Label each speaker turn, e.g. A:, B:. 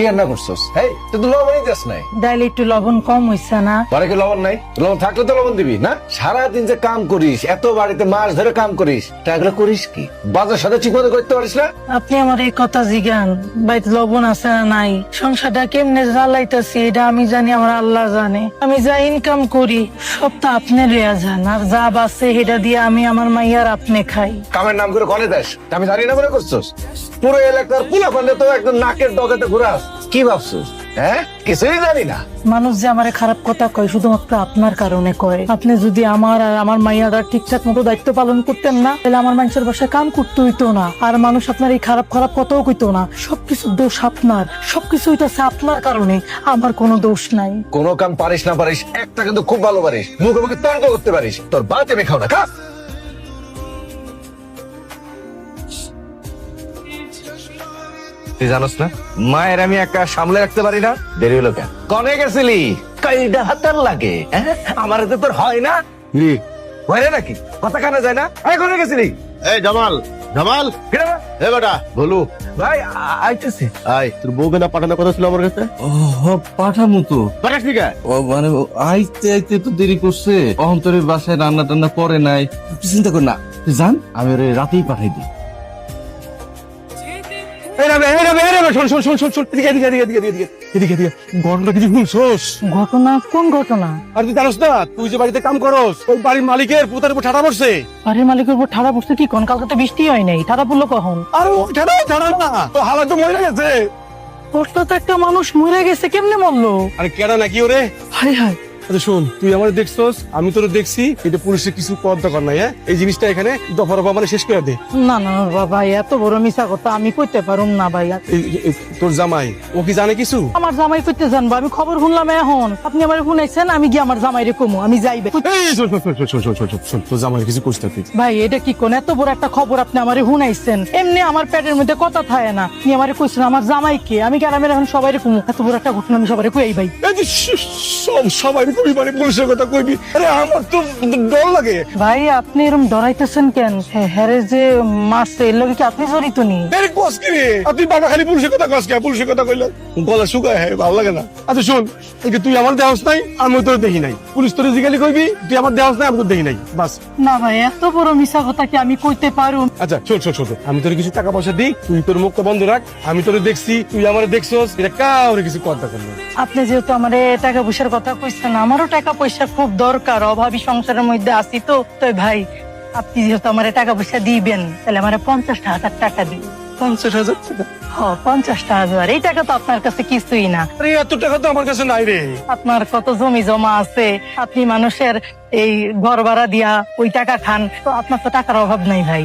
A: কি রান্না করছস? তুই তো লবণই দিস নাই।
B: একটু লবণ কম হইছে না?
A: কি লবণ নাই? লবণ থাকলে তো লবণ দিবি না? যে কাম করিস এত বাড়িতে মাস ধরে কাম করিস টাকাগুলো করিস কি? বাজার সাথে ঠিক মতো করতে পারিস না?
B: আপনি আমার এই কথা জিগান লবণ আছে না নাই? সংসারটা কেমনে জ্বালাইতেছি এটা আমি জানি আমার আল্লাহ জানে। আমি যা ইনকাম করি সব তো আপনি লইয়া যান আর যা বাসে সেটা দিয়ে আমি আমার মাইয়ার আপনি খাই।
A: কামের নাম করে কলে দেশ আমি জানি না মনে করছস? পুরো এলাকার পুলা পান্ডে তো একদম নাকের ডগাতে ঘুরাস কি ভাবছস হ্যাঁ? কিছুই জানি না।
B: মানুষ যে আমারে খারাপ কথা কয় শুধুমাত্র আপনার কারণে কয়। আপনি যদি আমার আর আমার মাইয়ারা ঠিকঠাক মতো দায়িত্ব পালন করতেন না তাহলে আমার মানুষের বাসায় কাম করতে হইতো না। আর মানুষ আপনার এই খারাপ খারাপ কথাও কইতো না। সবকিছু দোষ আপনার। সবকিছু হইতাছে আপনার কারণে। আমার কোনো দোষ নাই।
A: কোনো কাম পারিস না পারিস একটা কিন্তু খুব ভালো পারিস। মুখে মুখে তর্ক করতে পারিস। তোর বাতে মেখাও না খা। তুই জানোস না? মায়ের আমি একা সামলে রাখতে পারি না। দেরি হলো কেন? কনে গেছিলি? কাইডা হাতার লাগে হ্যাঁ? আমার তো তোর হয় না? রে হয় না নাকি? কথা কানে যায় না? এই কনে গেছিলি?
C: এই জামাল জামাল এ বেটা। বলু।
A: ভাই আইতেছে।
C: আই তোর বউ বেনা পাঠানোর কথা ছিল আমার কাছে?
D: ও পাঠামু তো।
C: পাঠাস নি?
D: ও মানে আইতে আইতে তো দেরি করছে। অহন্তরের বাসায় রান্না টান্না করে নাই। চিন্তা কর না। তুই জান আমি রাতেই পাঠাই দিই।
E: শোন, শোন, শোন, শোন, শোন, এদিকে, এদিকে, এদিকে, এদিকে, এদিকে, এদিকে, এদিকে। ঘটনা কিছু শুনছোস?
B: ঘটনা? কোন ঘটনা?
E: আর তুই জানোস না তুই যে বাড়িতে কাম করস ওই বাড়ির মালিকের পুতার উপর ঠাড়া পড়ছে।
B: বাড়ির মালিকের উপর ঠাড়া পড়ছে কি কোন? বৃষ্টি হয় নাই ঠাড়া পড়ল কখন?
E: আর ওই ঠাড়া ঠাড়া না তো হালা তো মরে গেছে।
B: কষ্ট তো একটা মানুষ মরে গেছে কেমনে মরলো?
E: আরে কেডা নাকি ওরে?
B: হাই হাই
E: আচ্ছা শোন তুই আমার দেখছোস? আমি তোর দেখছি এটা পুলিশের কিছু পদ দরকার নাই হ্যাঁ? এই জিনিসটা এখানে দফা রফা মানে শেষ করে দে।
B: না না বাবা এত বড় মিশা কথা আমি কইতে পারুম না ভাই
E: তোর জামাই ও কি জানে কিছু?
B: আমার জামাই কইতে জানব আমি খবর শুনলাম এখন। আপনি আমার শুনাইছেন আমি গিয়ে আমার জামাইরে কমু আমি যাইবে।
E: তোর জামাই কিছু কইতে
B: ভাই এটা কি কোন এত বড় একটা খবর আপনি আমারে শুনাইছেন? এমনি আমার পেটের মধ্যে কথা থায় না। আপনি আমারে কইছেন আমার জামাই কে আমি গেলাম এখন সবাই কমু। এত বড় একটা ঘটনা আমি সবাই কই ভাই।
E: সবাই কবি মানে পুলিশের কথা কইবি। আরে আমার তো ডর লাগে।
B: ভাই আপনি এরকম ডরাইতেছেন কেন? হ্যারে যে মাছ এর লগে কি আপনি জড়িত নি?
E: এর কস কি রে? আর তুই বাবা খালি পুলিশের কথা কস কে? পুলিশের কথা কইলে গলা শুকায় হ্যাঁ ভালো লাগে না। আচ্ছা শোন এই তুই আমার দেহস নাই আমি তোর দেখি নাই। পুলিশ তোর জিগালি কইবি তুই আমার দেহস নাই আমি তোর দেখি নাই। বাস।
B: না ভাই এত বড় মিশা কথা কি আমি কইতে পারুম?
E: আচ্ছা শোন শোন শোন। আমি তোর কিছু টাকা পয়সা দিই তুই তোর মুখটা বন্ধ রাখ আমি তোর দেখছি তুই আমার দেখছস এটা কাউরে কিছু কথা করল
B: আপনি যেহেতু আমার টাকা পয়সার কথা কইছেন আমারও টাকা পয়সা খুব দরকার অভাবী সংসারের মধ্যে আছি তো। তো ভাই আপনি যেহেতু আমার টাকা পয়সা দিবেন তাহলে আমার পঞ্চাশটা হাজার টাকা দিন।
E: পঞ্চাশ হাজার টাকা?
B: হ পঞ্চাশটা হাজার। এই টাকা তো আপনার কাছে কিছুই না।
E: আরে এত টাকা তো আমার কাছে নাই রে।
B: আপনার কত জমি জমা আছে আপনি মানুষের এই ঘর ভাড়া দিয়া ওই টাকা খান তো আপনার তো টাকার অভাব নাই ভাই।